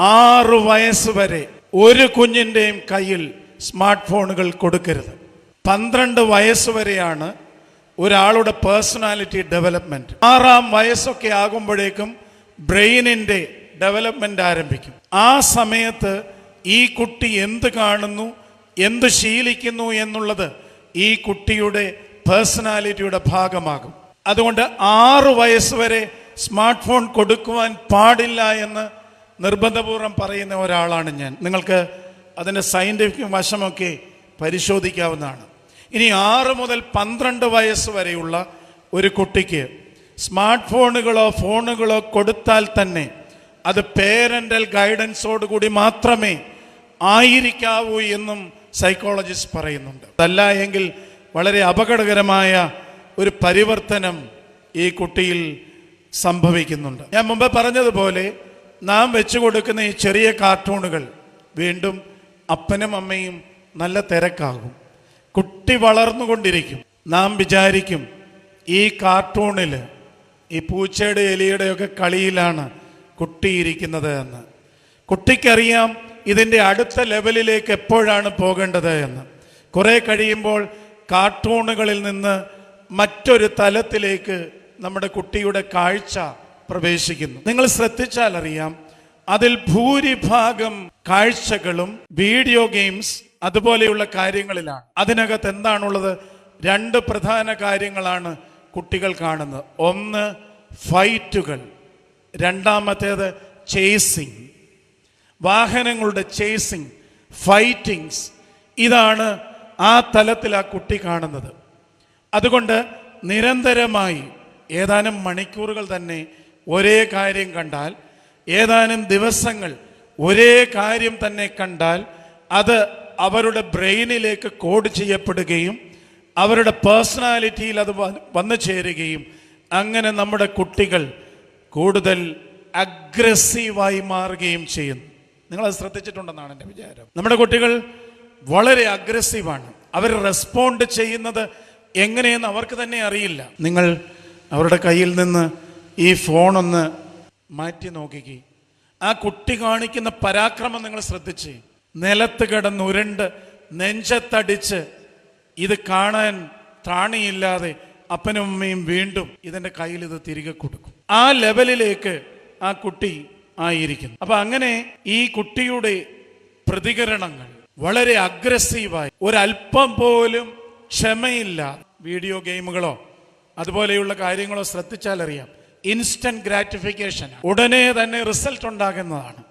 ആറ് വയസ്സ് വരെ ഒരു കുഞ്ഞിന്റെയും കയ്യിൽ സ്മാർട്ട് ഫോണുകൾ കൊടുക്കരുത്. പന്ത്രണ്ട് വയസ്സ് വരെയാണ് ഒരാളുടെ പേഴ്സണാലിറ്റി ഡെവലപ്മെന്റ്. ആറാം വയസ്സൊക്കെ ആകുമ്പോഴേക്കും ബ്രെയിനിന്റെ ഡെവലപ്മെന്റ് ആരംഭിക്കും. ആ സമയത്ത് ഈ കുട്ടി എന്ത് കാണുന്നു എന്ത് ശീലിക്കുന്നു എന്നുള്ളത് ഈ കുട്ടിയുടെ പേഴ്സണാലിറ്റിയുടെ ഭാഗമാകും. അതുകൊണ്ട് ആറ് വയസ്സ് വരെ സ്മാർട്ട് ഫോൺ കൊടുക്കുവാൻ പാടില്ല എന്ന് നിർബന്ധപൂർവം പറയുന്ന ഒരാളാണ് ഞാൻ. നിങ്ങൾക്ക് അതിന്റെ സയന്റിഫിക് വശമൊക്കെ പരിശോധിക്കാവുന്നതാണ്. ഇനി ആറ് മുതൽ പന്ത്രണ്ട് വയസ്സ് വരെയുള്ള ഒരു കുട്ടിക്ക് സ്മാർട്ട് ഫോണുകളോ ഫോണുകളോ കൊടുത്താൽ തന്നെ അത് പേരന്റൽ ഗൈഡൻസോട് കൂടി മാത്രമേ ആയിരിക്കാവൂ എന്നും സൈക്കോളജിസ്റ്റ് പറയുന്നുണ്ട്. അതല്ല എങ്കിൽ വളരെ അപകടകരമായ ഒരു പരിവർത്തനം ഈ കുട്ടിയിൽ സംഭവിക്കുന്നുണ്ട്. ഞാൻ മുമ്പ് പറഞ്ഞതുപോലെ നാം വെച്ചു കൊടുക്കുന്ന ഈ ചെറിയ കാർട്ടൂണുകൾ വീണ്ടും അപ്പനും അമ്മയും നല്ല തിരക്കാകും. കുട്ടി വളർന്നുകൊണ്ടിരിക്കും. നാം വിചാരിക്കും ഈ കാർട്ടൂണിൽ ഈ പൂച്ചയുടെ എലിയുടെ ഒക്കെ കളിയിലാണ് കുട്ടിയിരിക്കുന്നത് എന്ന്. കുട്ടിക്കറിയാം ഇതിന്റെ അടുത്ത ലെവലിലേക്ക് എപ്പോഴാണ് പോകേണ്ടത് എന്ന്. കുറെ കഴിയുമ്പോൾ കാർട്ടൂണുകളിൽ നിന്ന് മറ്റൊരു തലത്തിലേക്ക് നമ്മുടെ കുട്ടിയുടെ കാഴ്ച പ്രവേശിക്കുന്നു. നിങ്ങൾ ശ്രദ്ധിച്ചാൽ അറിയാം അതിൽ ഭൂരിഭാഗം കാഴ്ചകളും വീഡിയോ ഗെയിംസ് അതുപോലെയുള്ള കാര്യങ്ങളിലാണ്. അതിനകത്ത് എന്താണുള്ളത്? രണ്ട് പ്രധാന കാര്യങ്ങളാണ് കുട്ടികൾ കാണുന്നത്. ഒന്ന് ഫൈറ്റുകൾ. രണ്ടാമത്തേത് ചേസിങ് വാഹനങ്ങളുടെ ചേസിങ് ഫൈറ്റിങ്സ് ഇതാണ് ആ തലത്തിൽ ആ കുട്ടി കാണുന്നത്. അതുകൊണ്ട് നിരന്തരമായി ഏതാനും മണിക്കൂറുകൾ തന്നെ ഒരേ കാര്യം കണ്ടാൽ ഏതാനും ദിവസങ്ങൾ ഒരേ കാര്യം തന്നെ കണ്ടാൽ അത് അവരുടെ ബ്രെയിനിലേക്ക് കോഡ് ചെയ്യപ്പെടുകയും അവരുടെ പേഴ്സണാലിറ്റിയിൽ അത് വന്നു ചേരുകയും അങ്ങനെ നമ്മുടെ കുട്ടികൾ കൂടുതൽ അഗ്രസീവായി മാറുകയും ചെയ്യുന്നു. നിങ്ങളത് ശ്രദ്ധിച്ചിട്ടുണ്ടെന്നാണ് എന്റെ വിചാരം. നമ്മുടെ കുട്ടികൾ വളരെ അഗ്രസീവാണ്. അവർ റെസ്പോണ്ട് ചെയ്യുന്നത് എങ്ങനെയെന്ന് അവർക്ക് തന്നെ അറിയില്ല. നിങ്ങൾ അവരുടെ കയ്യിൽ നിന്ന് ഈ ഫോണൊന്ന് മാറ്റി നോക്കിക്ക്. ആ കുട്ടി കാണിക്കുന്ന പരാക്രമം നിങ്ങൾ ശ്രദ്ധിച്ച്. നിലത്ത് കിടന്ന് ഉരുണ്ട് നെഞ്ചത്തടിച്ച് ഇത് കാണാൻ ത്രാണിയില്ലാതെ അപ്പനും അമ്മയും വീണ്ടും ഇതിന്റെ കയ്യിൽ ഇത് തിരികെ കൊടുക്കും. ആ ലെവലിലേക്ക് ആ കുട്ടി ആയിരിക്കുന്നു. അപ്പൊ അങ്ങനെ ഈ കുട്ടിയുടെ പ്രതികരണങ്ങൾ വളരെ അഗ്രസീവായി ഒരല്പം പോലും ക്ഷമയില്ല. വീഡിയോ ഗെയിമുകളോ അതുപോലെയുള്ള കാര്യങ്ങളോ ശ്രദ്ധിച്ചാൽ അറിയാം ഇൻസ്റ്റന്റ് ഗ്രാറ്റിഫിക്കേഷൻ ഉടനെ തന്നെ റിസൾട്ട് ഉണ്ടാകുന്നതാണ്.